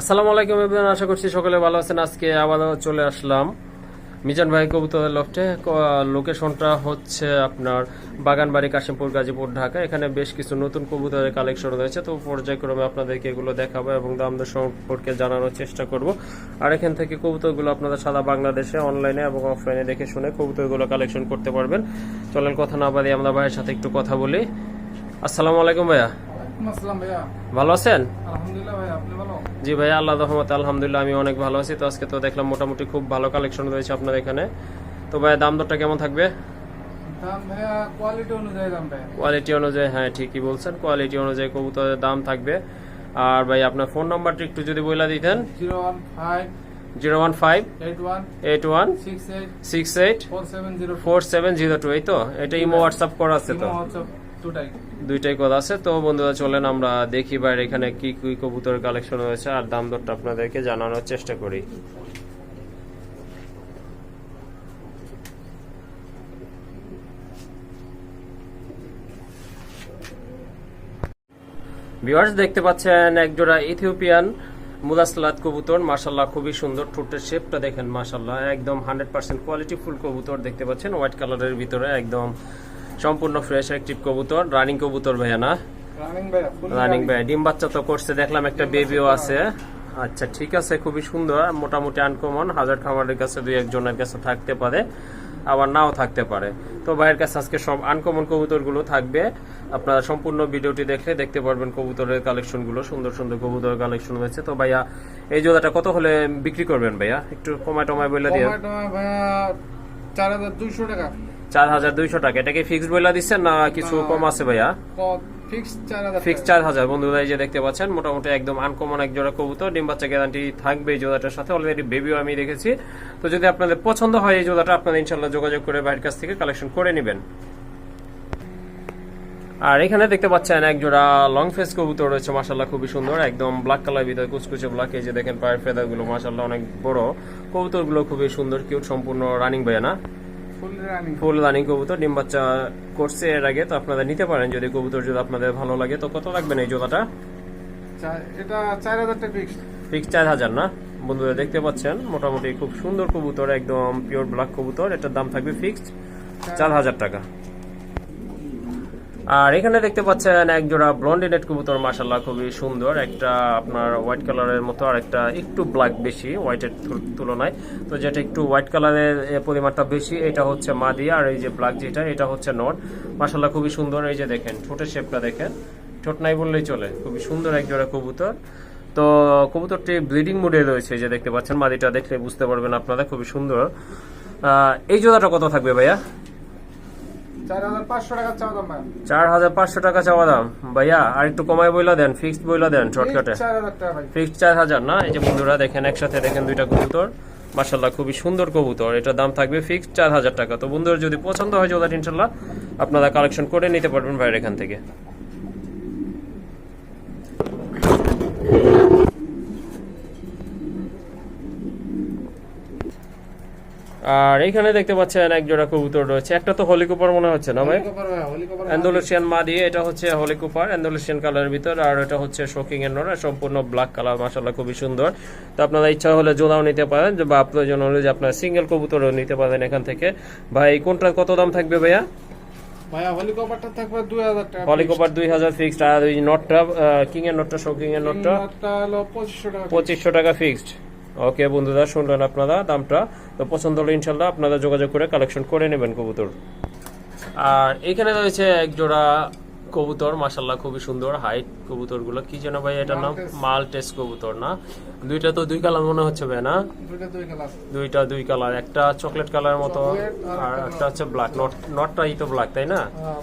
আসসালামু আলাইকুম এভরিওয়ান আশা করছি সকলে ভালো আছেন। আজকে আবারও চলে আসলাম। মিজান ভাই কবুতরের লফটে লোকেশনটা হচ্ছে আপনার বাগানবাড়ি কাশিমপুর গাজীপুর ঢাকা। এখানে বেশ কিছু নতুন কবুতরের কালেকশন রয়েছে। তো পর্যায়ক্রমে আপনাদেরকে এগুলো দেখাবো এবং দাম দর সম্পর্কে জানানোর চেষ্টা করব। আর এখান থেকে কবুতরগুলো আপনারা সারা বাংলাদেশে অনলাইনে এবং অফলাইনে দেখে শুনে কবুতরগুলো কালেকশন করতে পারবেন। চলেন কথা না বাদে আমরা ভাইয়ের সাথে একটু কথা বলি। আসসালামু আলাইকুম ভাইয়া। ভাইয়া। ভালো আছেন? আলহামদুলিল্লাহ ভাই আপনি ভালো? জি ভাই আল্লাহ রহমত আলহামদুলিল্লাহ আমি অনেক ভালো আছি। তো আজকে তো দেখলাম মোটামুটি খুব ভালো কালেকশন রয়েছে আপনার এখানে। তো ভাই দাম দরটা কেমন থাকবে? কোয়ালিটি অনুযায়ী ভাইয়া। হ্যাঁ ঠিকই বলছেন। কোয়ালিটি অনুযায়ী কবুতরের দাম থাকবে। আর ভাই আপনার ফোন নাম্বারটা একটু যদি বলে দিতেন। Zero one five zero one five eight one six eight four seven zero two এই তো? এটা ইমো হোয়াটসঅ্যাপ করা আছে তো? দুইটাই কথা আছে। তো বন্ধুরা, চলেন আমরা দেখি বাইরে এখানে কি কি কবুতরের কালেকশন রয়েছে আর দাম দরটা আপনাদেরকে জানানোর চেষ্টা করি। দেখতে পাচ্ছেন একজোড়া ইথিওপিয়ান মুদাসলাত কবুতর। মাশাল্লাহ খুবই সুন্দর ঠোঁটের শেপটা দেখেন মাশাল্লাহ একদম হান্ড্রেড পার্সেন্ট কোয়ালিটি ফুল কবুতর দেখতে পাচ্ছেন। হোয়াইট কালারের ভিতরে একদম সম্পূর্ণ ফ্রেশ অ্যাক্টিভ কবুতর রানিং কবুতর ভাইয়া না? রানিং ভাইয়া রানিং ভাই ডিম বাচ্চা তো করছে দেখলাম একটা বেবিও আছে। আচ্ছা ঠিক আছে খুবই সুন্দর মোটামুটি আনকমন হাজার খামারের কাছে দুই একজনের কাছে থাকতে পারে আবার নাও থাকতে পারে। তো ভাইয়ের কাছে আজকে সব আনকমন কবুতরগুলো থাকবে। আপনারা সম্পূর্ণ ভিডিওটি দেখলে দেখতে পারবেন কবুতরের কালেকশনগুলো সুন্দর সুন্দর কবুতরের কালেকশন হয়েছে। তো ভাইয়া এই জোড়াটা কত হলে বিক্রি করবেন ভাইয়া? একটু কমায় টমায় বলে দিয়ে চার হাজার দুইশো টাকা। চার হাজার দুইশো টাকা। এটা কি ফিক্সড দিচ্ছেন না কিছু কম আছে ভাইয়া? ফিক্স চার হাজার বন্ধুরা এই যে দেখতে পাচ্ছেন মোটামুটি একদম আনকমন এক জোড়া কবুতর। ডিম বাচ্চা গ্যারান্টি থাকবে এই জোড়াটার সাথে। অলরেডি বেবিও আমি রেখেছি তো যদি আপনাদের পছন্দ হয় এই জোড়াটা আপনারা ইনশাল্লাহ যোগাযোগ করে বাইরের কাছ থেকে কালেকশন করে নেবেন। আর এখানে দেখতে পাচ্ছেন এক জোড়া লং ফেস কবুতর রয়েছে মাসাল্লাহ খুবই সুন্দর। একদম ব্ল্যাক কালার ভিতরে কুচকুচে ব্ল্যাক এই যে দেখেন পায়ের ফেদারগুলো মাসাল্লাহ অনেক বড়। কবুতরগুলো খুবই সুন্দর কিউট সম্পূর্ণ রানিং বয়ে না? ফুল রানিং কবুতর ডিম বাচ্চা করছে এর আগে তো আপনারা নিতে পারেন যদি কবুতর যদি আপনাদের ভালো লাগে। তো কত রাখবেন এই জোড়াটা? এটা চার হাজার টাকা ফিক্স ফিক্স চার হাজার না? বন্ধুরা দেখতে পাচ্ছেন মোটামুটি খুব সুন্দর কবুতর একদম পিওর ব্ল্যাক কবুতর এটার দাম থাকবে ফিক্সড চার হাজার টাকা। আর এখানে দেখতে পাচ্ছেন এক জোড়া ব্লন্ডিনেট কবুতর মাসাল্লাহ খুবই সুন্দর। একটা আপনার হোয়াইট কালারের মতো, আর একটা একটু ব্ল্যাক বেশি হোয়াইটের তুলনায়। তো যেটা একটু হোয়াইট কালারের পরিমাণটা বেশি, এটা হচ্ছে মাদি, আর এই যে ব্ল্যাক যেটা, এটা হচ্ছে নট মাসাল্লাহ খুবই সুন্দর, এই যে দেখেন, ঠোঁটের শেপটা দেখেন। ঠোঁট নাই বললেই চলে, খুবই সুন্দর এক জোড়া কবুতর। তো কবুতরটি ব্লিডিং মোডে রয়েছে যে দেখতে পাচ্ছেন, মাদিটা দেখলে বুঝতে পারবেন আপনারা, খুবই সুন্দর। এই জোড়াটা কত থাকবে ভাইয়া? চার হাজার পাঁচশো টাকা চাওয়া দাম। ভাইয়া আর একটু কমায় বইলা দেন ফিক্সড বইলা দেন শর্টকাটে ফিক্সড চার হাজার না? এই যে বন্ধুরা দেখেন একসাথে দেখেন দুইটা কবুতর। মাসাল্লাহ খুবই সুন্দর কবুতর। এটার দাম থাকবে ফিক্সড চার হাজার টাকা। তো বন্ধুরা যদি পছন্দ হয় ওদের ইনশাল্লাহ আপনারা কালেকশন করে নিতে পারবেন ভাইয়ের এখান থেকে। আর এখানে দেখতে পাচ্ছেন এক জোড়া কবুতর রয়েছে। একটা তো হলিকুপার মনে হচ্ছে না ভাই? অ্যান্ডোলেশিয়ান মা দিয়ে এটা হচ্ছে হলিকুপার অ্যান্ডোলেশিয়ান কালারের ভিতর আর এটা হচ্ছে শোকিং এর নর সম্পূর্ণ ব্ল্যাক কালার মাসাল্লাহ খুবই সুন্দর। তো আপনারা ইচ্ছা হলে জোড়াও নিতে পারেন বা প্রয়োজন হলে যে আপনার সিঙ্গেল কবুতরও নিতে পারেন এখান থেকে। ভাই কোনটার কত দাম থাকবে ভাইয়া? দুই হাজার টাকা হলিকুপার দুই হাজার ফিক্সড আর ওই নটটা কিং এর নটটা শোকিং এর নটটা? নটটা পঁচিশশো টাকা পঁচিশশো টাকা ফিক্সড ওকে বন্ধুরা শুনলেন আপনারা দামটা। তো পছন্দ হলে ইনশাল্লাহ আপনারা যোগাযোগ করে কালেকশন করে নেবেন কবুতর। আর এখানে রয়েছে এক জোড়া কবুতর মাসাল্লাহ খুবই সুন্দর হাইট কবুতরগুলো কি যেন ভাই এটার নাম। মালটেস। কবুতর না? দুইটা তো দুই কালার মনে হচ্ছে ভাই না? দুইটা দুই ক্লাস দুইটা দুই কালার একটা চকলেট কালার মতো আর একটা হচ্ছে ব্ল্যাক। নট নটটাই তো ব্ল্যাক তাই না?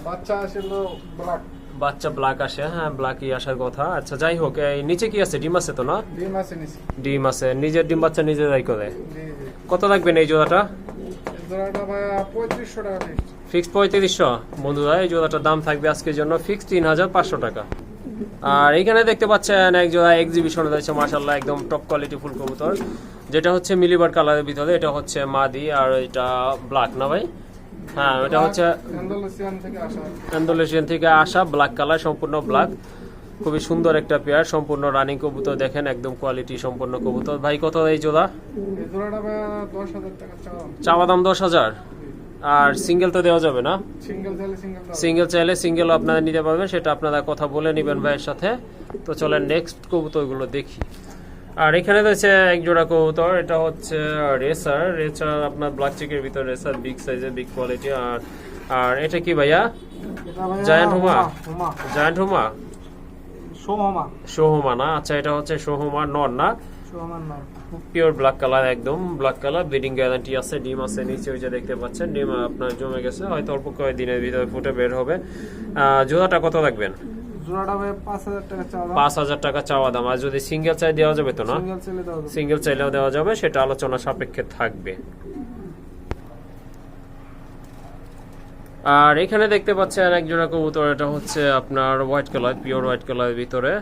বাচ্চা আসছিল ব্ল্যাক। বাচ্চা ব্ল্যাক আসে হ্যাঁ ব্ল্যাকই আসার কথা। আচ্ছা যাই হোক এই নিচে কি আছে? ডিম আছে তো না? ডিম আছে নিচে। ডিম আছে। নিজের ডিম বাচ্চা নিজেরাই করে? জি জি। কত লাগবেন এই জোড়াটা? ফিক্স ফিক্সড পঁয়ত্রিশশো বন্ধুরা এই জোড়াটার দাম থাকবে আজকের জন্য ফিক্সড তিন হাজার পাঁচশো টাকা। আর এখানে দেখতে পাচ্ছেন এক জোড়া এক্সিবিশন রয়েছে মাসাল্লাহ একদম টপ কোয়ালিটি ফুল কবুতর। যেটা হচ্ছে মিলিবার কালারের ভিতরে এটা হচ্ছে মাদি আর এটা ব্ল্যাক না ভাই? হ্যাঁ এটা হচ্ছে অ্যান্ডোলেশিয়ান থেকে আসা। ব্ল্যাক কালার সম্পূর্ণ ব্ল্যাক খুবই সুন্দর একটা পেয়ার সম্পূর্ণ রানিং কবুতর দেখেন একদম কোয়ালিটি সম্পূর্ণ কবুতর। ভাই কত এই জোড়া? এই জোড়াটা ভাইয়া দশ টাকা চাওয়া দাম দশ হাজার? আর সিঙ্গেল তো দেওয়া যাবে না? সিঙ্গেল চাইলে সিঙ্গেল সিঙ্গেল চাইলে সিঙ্গেল আপনারা নিতে পারবেন সেটা আপনারা কথা বলে নেবেন ভাইয়ের সাথে। তো চলেন নেক্সট কবুতরগুলো দেখি। আর এখানে রয়েছে এক জোড়া কবুতর এটা হচ্ছে রেসার রেসার আপনার ব্ল্যাক চেকের ভিতর রেসার বিগ সাইজের বিগ কোয়ালিটি আর আর এটা কি ভাইয়া? ভাইয়া হুমা জায়ান্ট হুমা সোহমা। সোহমা না? আচ্ছা এটা হচ্ছে সোহমা নর না? পিওর ব্ল্যাক কালার একদম ব্ল্যাক কালার গ্যারান্টি আছে ডিম আছে নিচে ওই যে দেখতে পাচ্ছেন ডিম আপনার জমে গেছে হয়তো অল্প কয়েক দিনের ভিতরে ফুটে বের হবে। আহ, জোড়াটা কত রাখবেন? পাঁচ হাজার টাকা চাওয়া দাম। আর যদি সিঙ্গেল চাই দেওয়া যাবে তো না? সিঙ্গেল চাইলেও দেওয়া যাবে সেটা আলোচনা সাপেক্ষে থাকবে। আর এখানে দেখতে পাচ্ছেন এক জোড়া কবুতর এটা হচ্ছে আপনার হোয়াইট কালার পিওর হোয়াইট কালারের ভিতরে।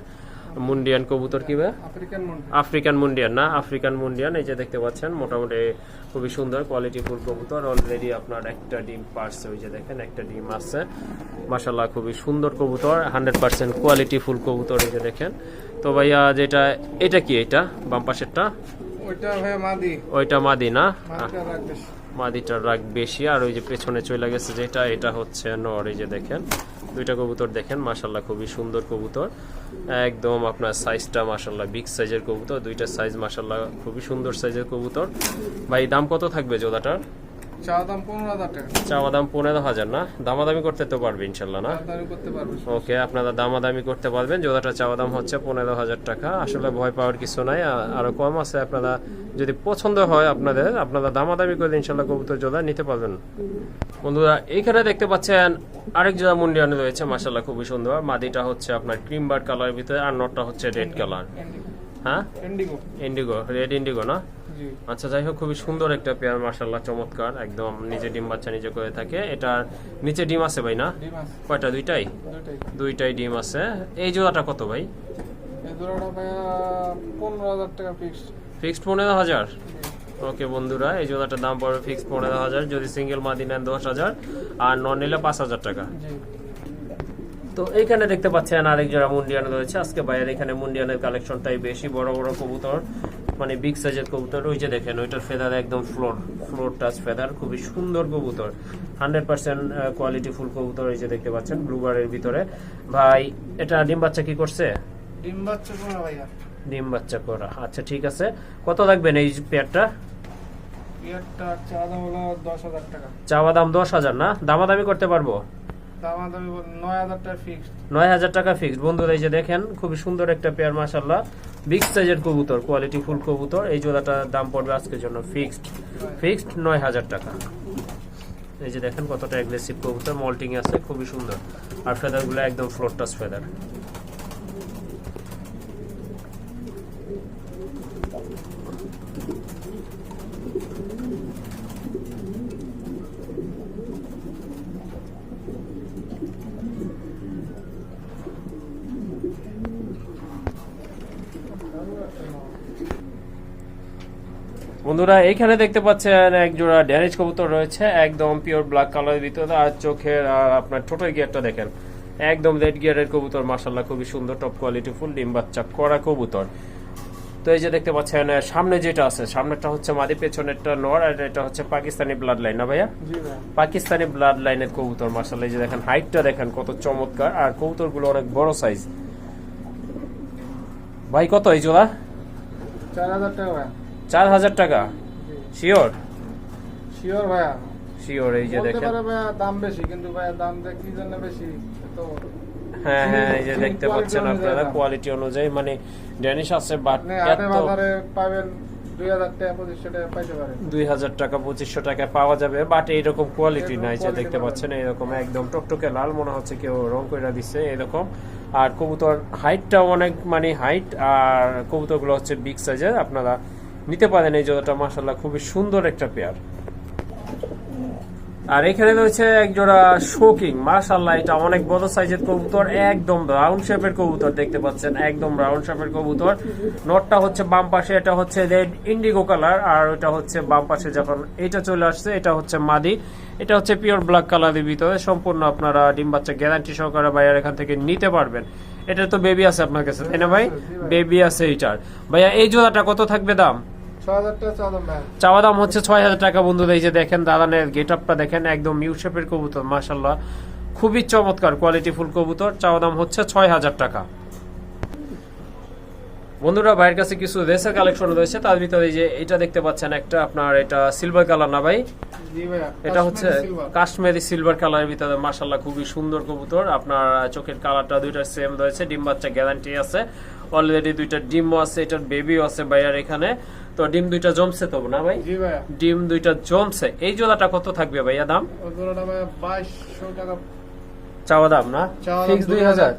মুন্ডিয়ান কবুতর কি ভাই? আফ্রিকান মন্ডি আফ্রিকান মুন্ডিয়ান না? আফ্রিকান মুন্ডিয়ান এই যে দেখতে পাচ্ছেন মোটামুটি খুবই সুন্দর কোয়ালিটি ফুল কবুতর। অলরেডি আপনার একটা ডিম পারছে ওই যে দেখেন একটা ডিম আছে। মাসাল্লাহ খুবই সুন্দর কবুতর হান্ড্রেড পার্সেন্ট কোয়ালিটি ফুল কবুতর এই যে দেখেন। তো ভাইয়া যেটা এটা কি এটা বাম পাশেরটা? ওইটা ভাইয়া মাদি। ওইটা মাদি না? মাদিটার রাগ বেশি, আর ওই যে পেছনে চলে গেছে যেটা, এটা হচ্ছে নর, এই যে দেখেন। দুইটা কবুতর দেখেন মাসাল্লাহ খুবই সুন্দর কবুতর। একদম আপনার সাইজটা মাসাল্লাহ বিগ সাইজের কবুতর, দুইটা সাইজ মাসাল্লাহ খুবই সুন্দর সাইজের কবুতর। ভাই, দাম কত থাকবে জোড়াটার? চাওয়া দাম পনেরো হাজার টাকা। চাওয়া দাম পনেরো হাজার না? দামাদামি করতে তো পারবে ইনশাল্লাহ না? ওকে আপনারা দামাদামি করতে পারবেন জোড়াটা চাওয়া দাম হচ্ছে পনেরো হাজার টাকা। আসলে ভয় পাওয়ার কিছু নাই আরও কম আছে আপনারা যদি পছন্দ হয় আপনাদের আপনারা দামাদামি করে ইনশাল্লাহ কবুতর জোড়া নিতে পারবেন। বন্ধুরা এইখানে দেখতে পাচ্ছেন আরেক জোড়া মুন্ডিয়ান রয়েছে মাসাল্লাহ খুবই সুন্দর। মাদিটা হচ্ছে আপনার ক্রিম বার কালার ভিতরে আর নটটা হচ্ছে রেড কালার হ্যাঁ? ইন্ডিগো ইন্ডিগো রেড ইন্ডিগো না? আচ্ছা যাই হোক খুবই সুন্দর একটা পেয়ার মাসাল্লাহ চমৎকার। একদম নিজে ডিম বাচ্চা নিজে করে থাকে। এটার নিচে ডিম আছে ভাই না? কয়টা দুইটাই? দুইটাই। ডিম আছে। এই জোড়াটা কত ভাই? ফিক্সড পনেরো হাজার ওকে বন্ধুরা এই জোড়াটার দাম পড়বে ফিক্সড পনেরো হাজার। যদি সিঙ্গেল মাদি নেন দশ হাজার আর নন নিলে পাঁচ হাজার টাকা। তো এইখানে দেখতে পাচ্ছেন আরেক জোড়া মুন্ডিয়ান রয়েছে। আজকে বাইরের এখানে মুন্ডিয়ানের কালেকশনটাই বেশি বড় বড় কবুতর মানে বিগ সাইজের কবুতর। ওই যে দেখেন ওইটার ফেদার একদম ফ্লোর ফ্লোর টাচ ফেদার খুবই সুন্দর কবুতর। হান্ড্রেড পার্সেন্ট কোয়ালিটি ফুল কবুতর এই যে দেখতে পাচ্ছেন ব্লুবারের ভিতরে। ভাই এটা ডিম বাচ্চা কি করছে? ডিম বাচ্চা পনেরো ভাইয়া। ডিম বাচ্চা করা আচ্ছা ঠিক আছে। কত রাখবেন এই পেয়ারটা? ইয়ারটা চাওয়া দাম হলো দশ হাজার টাকা। চাওয়া দাম দশ হাজার না? দামাদামি করতে পারব? টাকা ফিক্সড বন্ধুরা, এই যে দেখেন, খুবই সুন্দর একটা পেয়ার কবুতর কোয়ালিটি ফুল কবুতর। এই দাম পড়বে আজকের জন্য ফিক্সড ফিক্সড নয় হাজার টাকা। এই যে দেখেন কতটা কবুতর মল্টিং আছে, খুবই সুন্দর। আর ফেদারগুলো একদম ফ্লোর ফেদার বন্ধুরা এইখানে দেখতে পাচ্ছেন এক জোড়া ড্যানিশ কবুতর রয়েছে একদম পিওর ব্ল্যাক কালারের ভিতরে আর চোখের আর আপনার ছোট গিয়ারটা দেখেন। একদম রেড গিয়ারের কবুতর মাসাল্লাহ খুবই সুন্দর টপ কোয়ালিটি ফুল ডিম বাচ্চা করা কবুতর। তো এই যে দেখতে পাচ্ছেন সামনে যেটা আছে সামনেটা হচ্ছে মাদি পেছনেরটা নর আর এটা হচ্ছে পাকিস্তানি ব্লাড লাইন না ভাইয়া? পাকিস্তানি ব্লাড লাইনের কবুতর মাসাল্লাহ এই যে দেখেন হাইটটা দেখেন কত চমৎকার আর কবুতরগুলো অনেক বড় সাইজ ভাই কত এই জোড়া? চার হাজার টাকা চার হাজার টাকা। শিওর শিওর ভাইয়া। শিওর এই যে বলতে দেখেন। পারে ভাইয়া দাম বেশি কিন্তু ভাইয়া দাম কি জন্য বেশি তো হ্যাঁ হ্যাঁ এই যে দেখতে পাচ্ছেন আপনারা কোয়ালিটি অনুযায়ী মানে ড্যানিশ আছে বাট এত পাবেন টাকা টাকা পাওয়া যাবে বাট এইরকম কোয়ালিটি নাই যে দেখতে পাচ্ছেন এইরকম একদম টকটকে লাল মনে হচ্ছে কেউ রং করে দিচ্ছে এরকম। আর কবুতর হাইটটা অনেক মানে হাইট আর কবুতরগুলো হচ্ছে বিগ সাইজের আপনারা নিতে পারেন এই জোড়াটা মাসাল্লাহ খুবই সুন্দর একটা পেয়ার আর এখানে রয়েছে এক জোড়া শোকিং মাশাল্লাহ এটা অনেক বড় সাইজের কবুতর, একদম রাউন্ড শেপের কবুতর দেখতে পাচ্ছেন, একদম রাউন্ড শেপের কবুতর। নটটা হচ্ছে বাম পাশে, এটা হচ্ছে রেড ইন্ডিগো কালার আর এটা হচ্ছে বাম পাশে যখন এটা চলে আসছে, এটা হচ্ছে মাদি। এটা হচ্ছে পিওর ব্ল্যাক কালারের ভিতরে, সম্পূর্ণ আপনারা ডিম বাচ্চা গ্যারান্টি সহকারে বাইরে এখান থেকে নিতে পারবেন। এটা তো বেবি আছে আপনার কাছে তাই না ভাই? বেবি আছে এইটার। ভাইয়া এই জোড়াটা কত থাকবে দাম? চাওয়া দাম হচ্ছে ছয় হাজার টাকা বন্ধুরা এই যে দেখেন দাদানের গেট আপটা দেখেন একদম ইউ শেপের কবুতর মাসাল্লাহ খুবই চমৎকার কোয়ালিটি ফুল কবুতর চাওয়া দাম হচ্ছে ছয় হাজার টাকা। বন্ধুরা ভাইয়ের কাছে কিছু রেসের কালেকশন রয়েছে। তার ভিতরে যে এটা দেখতে পাচ্ছেন একটা আপনার এটা সিলভার কালার না ভাই? এটা হচ্ছে কাশ্মীরি সিলভার কালারের ভিতরে মার্শাল্লাহ খুবই সুন্দর কবুতর। আপনার চোখের কালারটা দুইটা সেম রয়েছে ডিম বাচ্চা গ্যারান্টি আছে। অলরেডি দুইটা ডিমও আছে এটার বেবিও আছে ভাইয়ার এখানে। তো ডিম দুইটা জমছে তো না ভাই? ডিম দুইটা জমছে। এই জোড়াটা কত থাকবে ভাইয়া দাম? জোড়াটা ভাইয়া বাইশশো টাকা চাওয়া দাম না? ফিক্স দুই হাজার।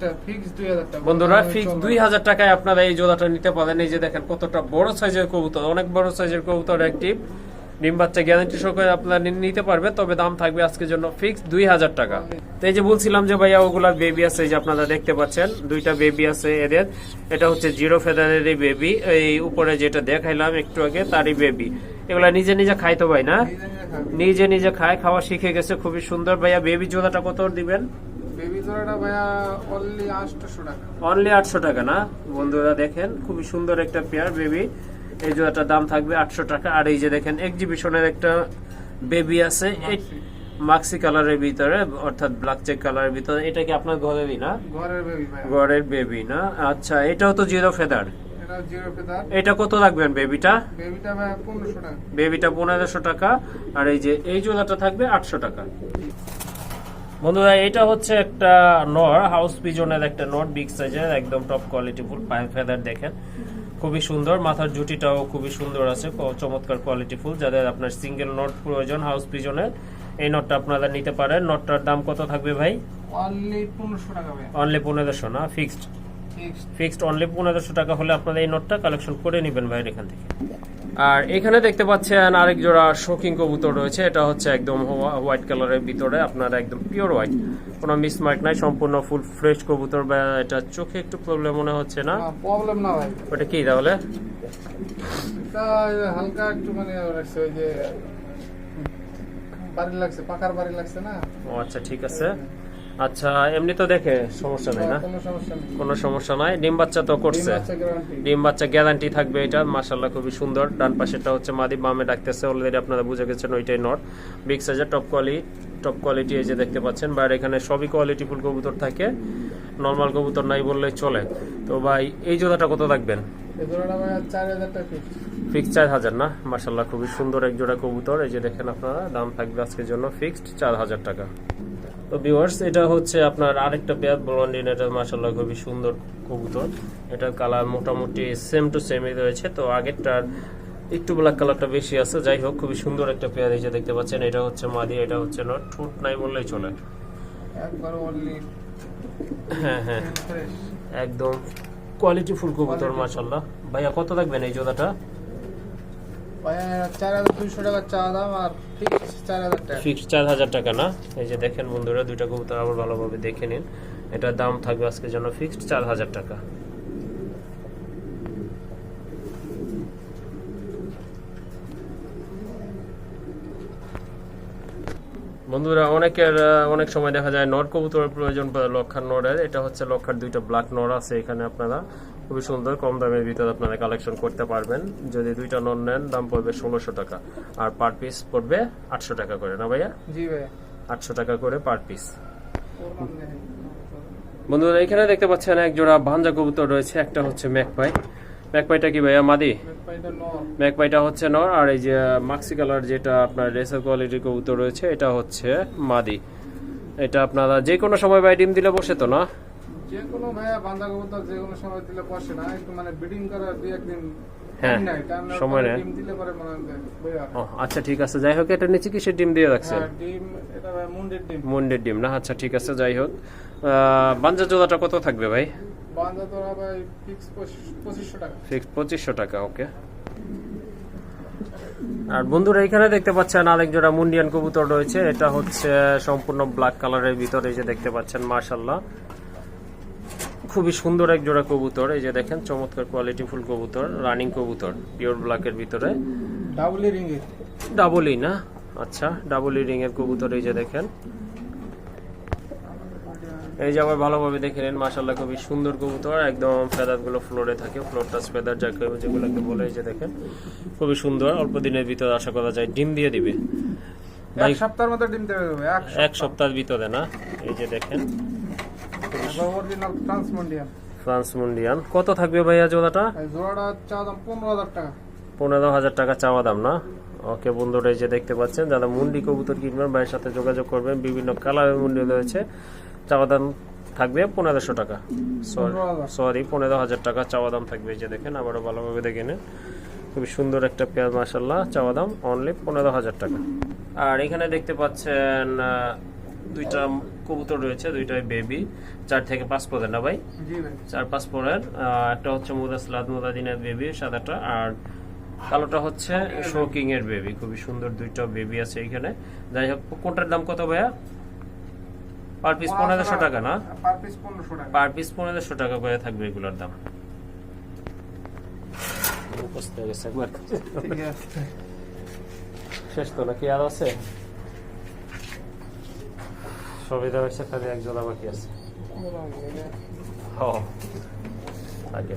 বন্ধুরা ফিক্স দুই হাজার টাকায় আপনারা এই জোড়াটা নিতে পারেন। এই যে দেখেন কতটা বড় সাইজের কবুতর অনেক বড় সাইজের কবুতর অ্যাক্টিভ ডিম বাচ্চা গ্যারান্টি সহকারে আপনারা নিতে পারবেন তবে দাম থাকবে আজকের জন্য ফিক্স দুই হাজার টাকা। তো এই যে বলছিলাম যে ভাইয়া ওগুলার বেবি আছে যে আপনারা দেখতে পাচ্ছেন দুইটা বেবি আছে এদের। এটা হচ্ছে জিরো ফেদারের বেবি এই উপরে যেটা দেখাইলাম একটু আগে তারই বেবি এগুলা নিজে নিজে খাইতো ভাই না? নিজে নিজে নিজে নিজে খায় খাওয়া শিখে গেছে খুবই সুন্দর। ভাইয়া বেবি জোড়াটা কত দিবেন? বেবি জোড়াটা ভাইয়া অনলি আটশোশো টাকা। অনলি আটশো টাকা না? বন্ধুরা দেখেন খুবই সুন্দর একটা পেয়ার বেবি এই জোড়াটার দাম থাকবে আটশো টাকা। আর এই যে দেখেন এক্সিবিশনের একটা বেবি আছে মাক্সি কালারের ভিতরে অর্থাৎ ব্ল্যাক চেক কালারের ভিতরে। এটা কি আপনার ঘরেরই না? ঘরের বেবি ঘরের বেবি না? আচ্ছা এটাও তো জিরো ফেদার এটা ফেদার এটা কত রাখবেন বেবিটা বেবিটা পনেরোশো টাকা। বেবিটা পনেরোশো টাকা। আর এই যে এই জোড়াটা থাকবে আটশো টাকা। বন্ধুরা এটা হচ্ছে একটা নর হাউস পিজনের একটা নট বিগ সাইজের একদম টপ কোয়ালিটি ফুল পায়ে ফেদার দেখেন। খুবই সুন্দর মাথার জুটিটাও খুবই সুন্দর আছে চমৎকার কোয়ালিটি ফুল। যাদের আপনার সিঙ্গেল নট প্রয়োজন হাউস পিজনের এই নটটা আপনারা নিতে পারেন। নটটার দাম কত থাকবে ভাই? অনলি পনেরোশো টাকা অনলি পনেরোশো না? ফিক্সড ফিক্সড অনলি পনেরোশো টাকা হলে আপনারা এই নোটটা কালেকশন করে নেবেন ভাইয়ের এখান থেকে। আর এখানে দেখতে পাচ্ছেন আরেক জোড়া শোকিং কবুতর রয়েছে এটা হচ্ছে একদম হোয়াইট কালারের ভিতরে আপনার একদম পিওর হোয়াইট কোনো মিসমার্ক নাই সম্পূর্ণ ফুল ফ্রেশ কবুতর বা এটা চোখে একটু প্রবলেম মনে হচ্ছে না? প্রবলেম না ভাই। ওটা কি তাহলে? এটা হালকা একটু মানে ওই যে বাড়ি লাগছে পাকার বাড়ি লাগছে না? ও আচ্ছা ঠিক আছে। আচ্ছা এমনি তো দেখে সমস্যা নেই না? কোনো সমস্যা নেই। ডিম বাচ্চা তো করছে। ডিম বাচ্চা গ্যারান্টি থাকবে এটা মাশাল্লাহ খুবই সুন্দর। ডান পাশেরটা হচ্ছে মাদি বামে ডাকতেছে অলরেডি আপনারা বুঝে গেছেন ওইটাই নট। বিগ সাইজের টপ কোয়ালিটি টপ কোয়ালিটি এই যে দেখতে পাচ্ছেন। বাইরে এখানে সবই কোয়ালিটি ফুল কবুতর থাকে। নর্মাল কবুতর নাই বললেই চলে। তো ভাই এই জোড়াটা কত রাখবেন ফিক্স চার হাজার না? মাশাল্লাহ খুবই সুন্দর এক জোড়া কবুতর। এই যে দেখেন আপনারা দাম থাকবে আজকের জন্য ফিক্সড চার হাজার টাকা। তো ভিউয়ার্স এটা হচ্ছে আপনার আরেকটা পেয়ার ব্লন্ডিন এটা মাশাল্লাহ খুবই সুন্দর কবুতর। এটার কালার মোটামুটি সেম টু সেমই রয়েছে। তো আগেরটার একটু ব্ল্যাক কালারটা বেশি আছে। যাই হোক খুবই সুন্দর একটা পেয়ার এই যে দেখতে পাচ্ছেন এটা হচ্ছে মাদি এটা হচ্ছে নট ঠোঁট নাই বললেই চলে। হ্যাঁ হ্যাঁ। একদম কোয়ালিটি ফুল কবুতর মাশাল্লাহ ভাইয়া কত থাকবেন এই জোড়াটা? ভাইয়া দুইশো টাকা চা দাম আর চার চার হাজার টাকা না? এই যে দেখেন বন্ধুরা, দুইটা কবুতর আবার ভালোভাবে দেখে নিন। এটার দাম থাকবে জন্য ফিক্সড চার হাজার টাকা। বন্ধুরা, অনেকের অনেক সময় দেখা যায় নর কবুতরের প্রয়োজন লক্ষার নরের। এটা হচ্ছে লক্ষার দুইটা ব্ল্যাক নর আছে এখানে আপনারা। খুবই সুন্দর কম দামের ভিতরে আপনারা কালেকশন করতে পারবেন। যদি দুইটা নন নেন দাম পড়বে ষোলোশো টাকা। আর পার পিস পড়বে আটশো টাকা করে না ভাইয়া? জি ভাইয়া। আটশো টাকা করে পার পিস। বন্ধুরা এখানে দেখতে পাচ্ছেন এক জোড়া ভাঞ্জা কবুতর রয়েছে একটা হচ্ছে ম্যাকপাই। ম্যাকপাইটা কি ভাইয়া মাদি? ম্যাকপাইটা হচ্ছে নর আর এই যে মাক্সি কালার যেটা আপনার রেসার কোয়ালিটির কবুতর রয়েছে এটা হচ্ছে মাদি। এটা আপনারা যে কোনো সময় ভাই ডিম দিলে বসে তো না? যে কোনো ভাইয়া বান্ধা কবুতর যে কোনো সময় দিলে বসে না একটু মানে ব্রিডিং করার দুই একদিন হ্যাঁ, সময় নেয়। আচ্ছা ঠিক আছে যাই হোক এটা নিচে কিসের ডিম দিয়ে রাখছে? হ্যাঁ, মুন্ডের ডিম। না? আচ্ছা ঠিক আছে যাই হোক। বাঞ্জা জোড়াটা কত থাকবে ভাই? পঁচিশশো টাকা। ওকে আর বন্ধুরা এখানে দেখতে পাচ্ছেন আরেক জোড়া মুন্ডিয়ান কবুতর রয়েছে। এটা হচ্ছে সম্পূর্ণ ব্ল্যাক কালারের ভিতরে যে দেখতে পাচ্ছেন মার্শাল্লাহ খুবই সুন্দর এক জোড়া কবুতর এই যে দেখেন চমৎকার কোয়ালিটি ফুল কবুতর রানিং কবুতর পিওর ব্ল্যাকের ভিতরে। ডাবলি রিঙ্গি ডাবলই না? আচ্ছা ডাবল রিং এর কবুতর এই যে দেখেন। এই যে আবার ভালোভাবে দেখে নেন মাসাল্লাহ খুবই সুন্দর কবুতর একদম ফেদারগুলো ফ্লোরে থাকে ফ্লোর টাচ ফেদার যাকে যেগুলোকে বলে এই যে দেখেন খুবই সুন্দর। অল্প দিনের ভিতরে আশা করা যায় ডিম দিয়ে দিবে। এক সপ্তাহের মধ্যে ডিম দেবে এক সপ্তাহের ভিতরে না এই যে দেখেন। ফ্রান্স মুন্ডিয়ান কত থাকবে ভাইয়া জোড়াটা? জোড়াটা চা দাম পনেরো হাজার টাকা। পনেরো হাজার টাকা চাওয়া দাম না? ওকে বন্ধুরা এই যে দেখতে পাচ্ছেন যারা মুন্ডি কবুতর কিনবেন ভাইয়ের সাথে যোগাযোগ করবেন বিভিন্ন কালারের মুন্ডি রয়েছে। চাওয়া দাম থাকবে পনেরোশো টাকা। সরি পনেরো হাজার। টাকা চাওয়া দাম থাকবে যে দেখেন আবারও ভালোভাবে দেখে নেন। খুবই সুন্দর একটা পেঁয়াজ মাসাল্লাহ চাওয়া দাম অনলি পনেরো হাজার টাকা। আর এখানে দেখতে পাচ্ছেন দুইটা কবুতর রয়েছে দুইটাই বেবি চার থেকে পাঁচ পদের না ভাই? চার পাঁচ পরের একটা হচ্ছে মুদাসলাদ মুদাদিনের বেবি সাদাটা আর কালোটা হচ্ছে শোকিং এর বেবি খুবই সুন্দর দুইটা বেবি আছে এখানে। যাই হোক কোনটার দাম কত ভাইয়া? পার পিস পনেরোশো টাকা না? পার পিস পনেরোশো টাকা। পার পিস পনেরোশো টাকা করে থাকবে এগুলোর দাম। বুঝতে গেছে একবার। ঠিক আছে। শেষ তো নাকি আর আছে? সুবিধা হয়েছে খালি এক জোড়া বাকি আছে। ও থাকে